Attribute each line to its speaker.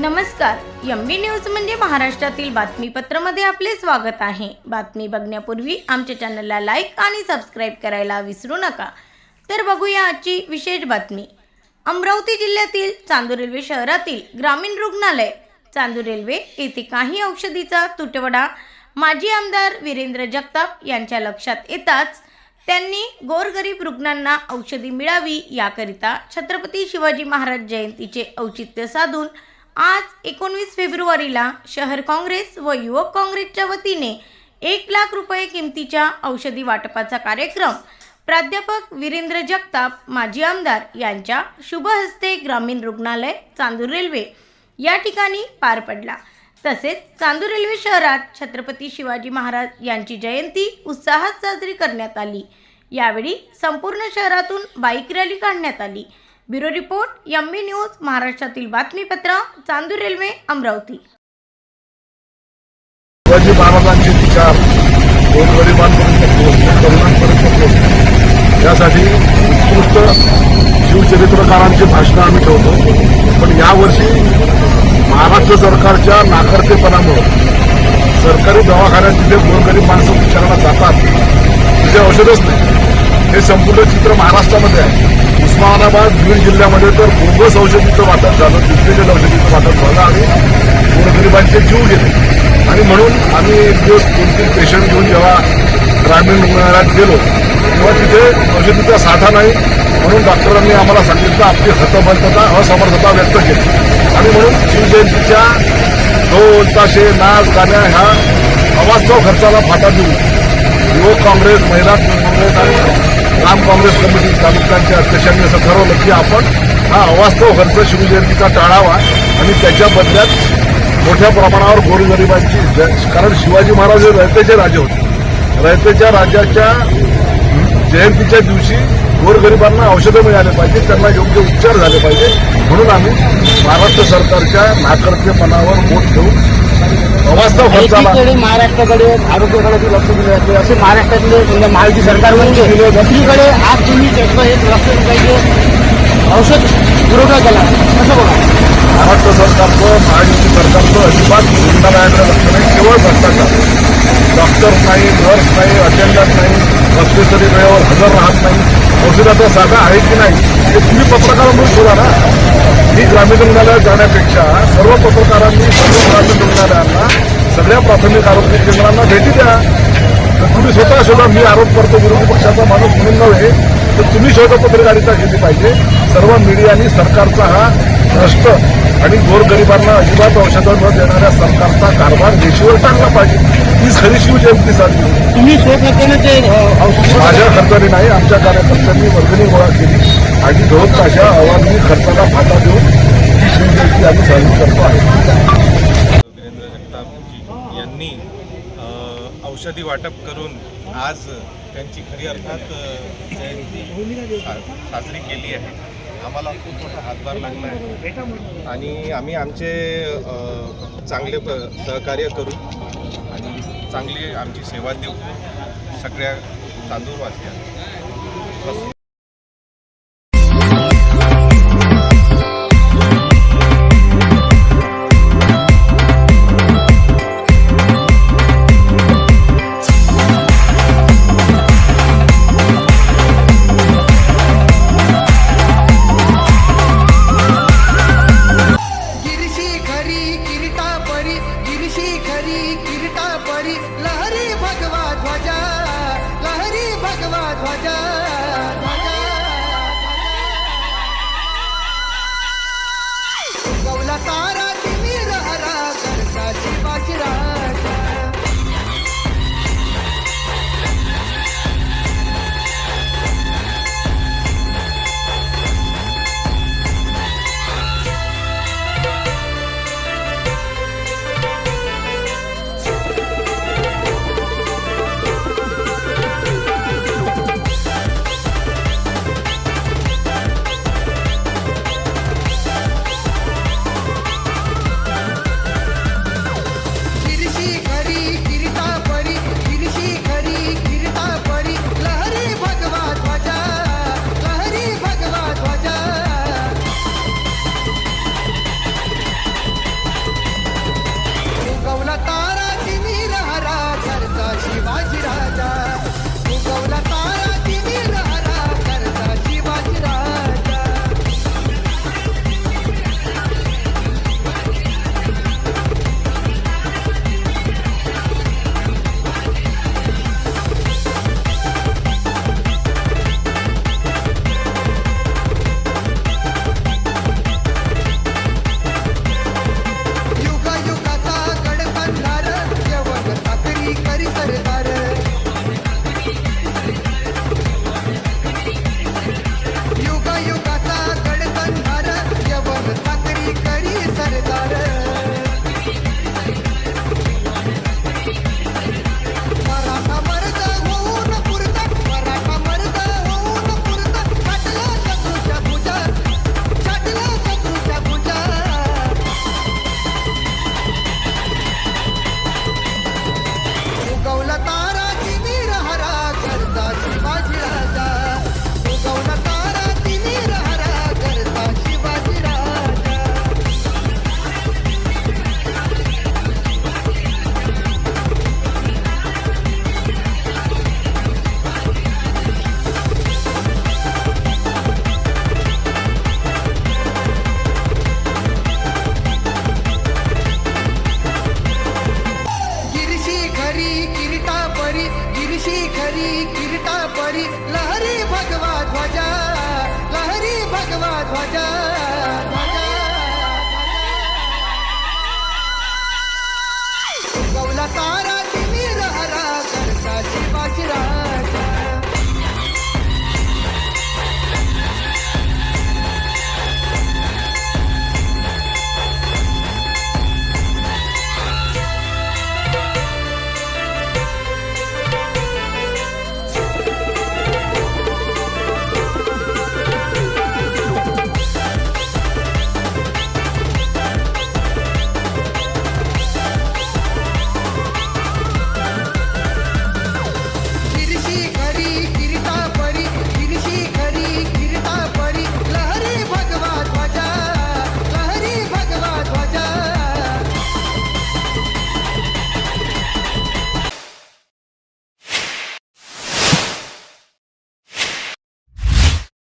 Speaker 1: नमस्कार. M B news म्हणजे महाराष्ट्रातील बातमीपत्रामध्ये आपले स्वागत आहे. बातमी बघण्यापूर्वी आमच्या चॅनलला लाईक आणि सबस्क्राईब करायला विसरू नका. तर बघूया आजची विशेष बातमी. अमरावती जिल्ह्यातील चांदूर रेल्वे शहरातील ग्रामीण रुग्णालय चांदूर रेल्वे येथे काही औषधीचा तुटवडा माजी आमदार वीरेंद्र जगताप यांच्या लक्षात येताच त्यांनी गोरगरीब रुग्णांना औषधी मिळावी याकरिता छत्रपती शिवाजी महाराज जयंतीचे औचित्य साधून आज एकोणवीस फेब्रुवारीला शहर काँग्रेस व युवक काँग्रेसच्या वतीने एक लाख रुपये किमतीच्या औषधी वाटपाचा कार्यक्रम. प्राध्यापक वीरेंद्र जगताप माजी आमदार यांच्या शुभ हस्ते ग्रामीण रुग्णालय चांदूर रेल्वे या ठिकाणी पार पडला. तसेच चांदूर रेल्वे शहरात छत्रपती शिवाजी महाराज यांची जयंती उत्साहात साजरी करण्यात आली. यावेळी संपूर्ण शहरातून बाईक रॅली काढण्यात आली. Bureau report M B news महाराष्ट्रातील बातमीपत्र चांदूर रेल्वे अमरावती.
Speaker 2: शिवाजी महाराजांचे विचार गोरगरिबांपर्यंत पोहोचले तरुणांपर्यंत पोहोचले यासाठी उत्कृष्ट शिवचरित्रकारांची भाषणं आम्ही ठेवतो. पण यावर्षी महाराष्ट्र सरकारच्या नाकर्तेपणामुळे सरकारी दवाखान्यात जिथे गोरगरीब माणसं उपचाराला जातात तिथे औषधच नाही. हे संपूर्ण चित्र महाराष्ट्रामध्ये आहे. उस्मानाबाद बीड जिल्ह्यामध्ये तर बोगस औषधीचं वाटप झालं. डुप्लिकेट औषधीचं वाटप झालं आणि गोरगरिबांचे जीव गेले. आणि म्हणून आम्ही एक दिवस दोन तीन पेशंट घेऊन जेव्हा ग्रामीण रुग्णालयात गेलो तेव्हा तिथे औषधीचा साठा नाही. म्हणून डॉक्टरांनी आम्हाला सांगितलं आपली हतबद्धता असमर्थता व्यक्त केली. आणि म्हणून शिवजयंतीच्या ढोल ताशे नाच गाण्या ह्या अवास्तव खर्चाला फाटा देऊन युवक काँग्रेस महिला काँग्रेस आणि ग्राम काँग्रेस कमिटी तालुक्यांच्या अध्यक्षांनी असं ठरवलं की आपण हा अवास्तव खर्च शिवजयंतीचा टाळावा आणि त्याच्या बदल्यात मोठ्या प्रमाणावर गोरगरिबांची ज- कारण शिवाजी महाराज हे रयतेचे राजे होते. रयतेच्या राजाच्या जयंतीच्या दिवशी गोरगरिबांना औषधं मिळाले पाहिजे त्यांना योग्य उपचार झाले पाहिजे म्हणून आम्ही महाराष्ट्र सरकारच्या नाकर्तेपणावर बोट घेऊन
Speaker 3: एकीकडे महाराष्ट्राकडे आरोग्याकडे बी लक्ष दिले जाते. असे महाराष्ट्रातले म्हणजे महायुती सरकार म्हणजे दुसरीकडे आज तुम्ही त्याचं एक लक्ष पाहिजे. औषध पुरवठा केला. कसं बघा?
Speaker 2: महाराष्ट्र सरकारचं महायुती सरकारचं अजिबात रुग्णालयाकडे लक्ष नाही केवळ भ्रष्टाचार. डॉक्टर नाही नर्स नाही अटेंडंट नाही तरी वेळेवर हजर राहत नाही. औषधाचा साठा आहे की नाही हे तुम्ही पत्रकार म्हणून शोधा ना. मी ग्रामीण रुग्णालयात जाण्यापेक्षा सर्व पत्रकारांनी सर्व ग्रामीण रुग्णालयांना सगळ्या प्राथमिक आरोग्य केंद्रांना भेटी द्या. तर तुम्ही स्वतः शोधा मी आरोप करतो विरोधी पक्षाचा माणूस म्हणून नव्हे तर तुम्ही शोध पत्रकारिता केली पाहिजे. सर्व मीडियानी सरकारचा हा भ्रष्ट आणि गोरगरिबांना अजिबात औषधांवर देणाऱ्या सरकारचा कारभार देशीवर टाकला पाहिजे. खरी शिवजयंती साजरी
Speaker 3: तुम्ही स्वखर्चाने ते अ, औषध
Speaker 2: माझ्या खर्चाने नाही आमच्या कार्यकर्त्यांनी वर्गणी गोळा केली. आणि दोन ताशा अवांगी खर्चाला फाटा देऊन ही शिवजयंती आम्ही साजरी करतो आहे.
Speaker 4: वीरेंद्र जगतापजी यांनी औषधी वाटप करून आज त्यांची खरी अर्थात जयंती साजरी केली आहे. आम्हाला खूप मोठा हातभार लागला आहे. आणि आम्ही आमचे चांगले प सहकार्य करू. चांगली आमची सेवा देऊ. सगळ्या तांदूळ वाचल्या लहरी भगवा ध्वजा लहरी भगवा ध्वजा.